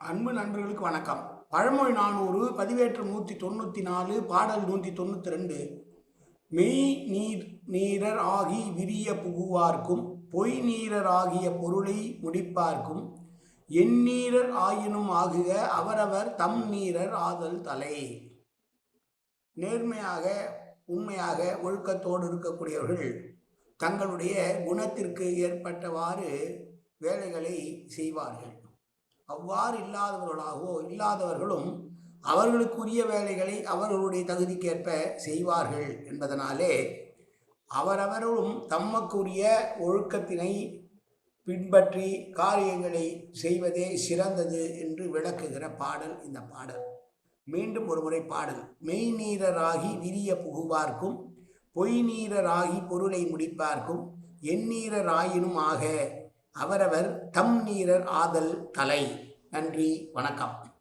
அன்பு நண்பர்களுக்கு வணக்கம். பழமொழி நானூறு பதிவேற்று நூற்றி தொண்ணூற்றி நாலு பாடல் நூற்றி தொண்ணூற்றி ரெண்டு. மெய் நீர் நீரர் ஆகி விரிய புகுவார்க்கும் பொய் நீரர் ஆகிய பொருளை முடிப்பார்க்கும் எந்நீரர் ஆயினும் ஆகுக அவரவர் தம் நீரர் ஆதல் தலை. நேர்மையாக உண்மையாக ஒழுக்கத்தோடு இருக்கக்கூடியவர்கள் தங்களுடைய குணத்திற்கு ஏற்பட்டவாறு வேலைகளை செய்வார்கள். அவ்வாறு இல்லாதவர்களாகவோ இல்லாதவர்களும் அவர்களுக்குரிய வேலைகளை அவர்களுடைய தகுதிக்கேற்ப செய்வார்கள் என்பதனாலே அவரவரும் தம்மக்குரிய ஒழுக்கத்தினை பின்பற்றி காரியங்களை செய்வதே சிறந்தது என்று விளக்குகிற பாடல் இந்த பாடல். மீண்டும் ஒரு முறை பாடல். மெய்நீரராகி விரிய புகுவார்க்கும் பொய்நீரராகி பொருளை முடிப்பார்க்கும் எந்நீரராயினும் ஆக அவரவர் தம் நீரர் ஆதல் தலை. நன்றி வணக்கம்.